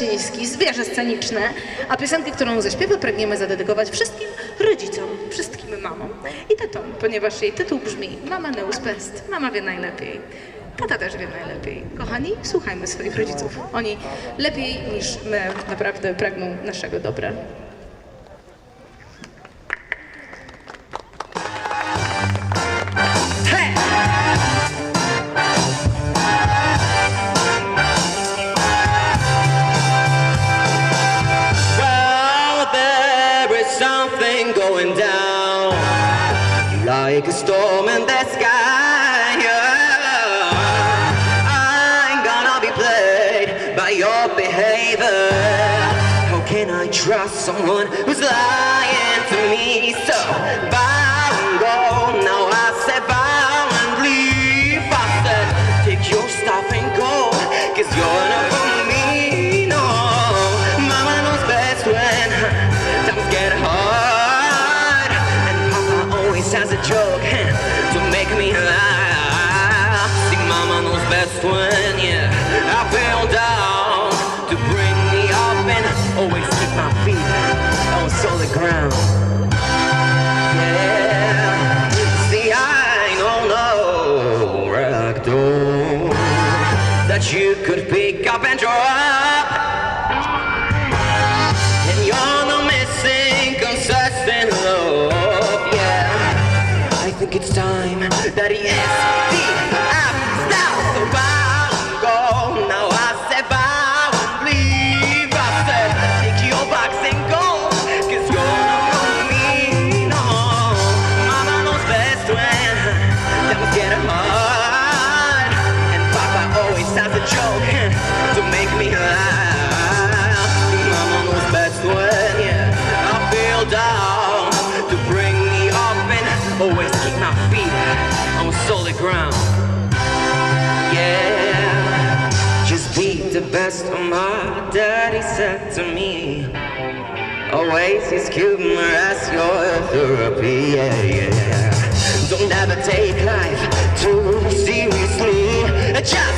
Kaczyński, zwierzę sceniczne, a piosenkę, którą zaśpiewa, pragniemy zadedykować wszystkim rodzicom, wszystkim mamom i tatom, ponieważ jej tytuł brzmi Mama knows best, mama wie najlepiej. Tata też wie najlepiej. Kochani, słuchajmy swoich rodziców. Oni lepiej niż my naprawdę pragną naszego dobra. Going down like a storm in the sky. Yeah. I'm gonna be played by your behavior. How can I trust someone who's lying best when, yeah, I fell down to bring me up and always keep my feet on solid ground. Yeah, see, I don't know ragdoll that you could pick up and drop. And you're the missing consistent love, yeah. I think it's time that he is to make me laugh. Best when, I feel down to bring me up and always keep my feet on solid ground. Yeah, just be the best of my daddy said to me. Always his humor as your therapy, yeah, yeah. Don't ever take life too seriously. Just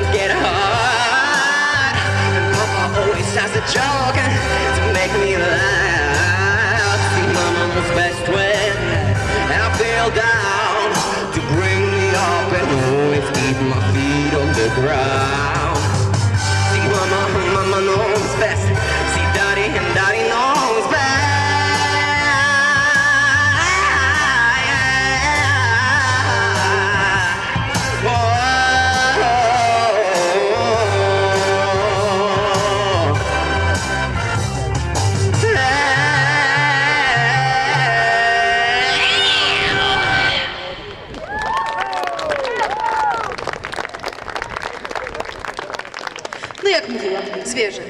times get hard. And papa always has a joke to make me laugh. See, mama knows best when I feel down to bring me up and always keep my feet on the ground. jak mówiłam, zwierzę.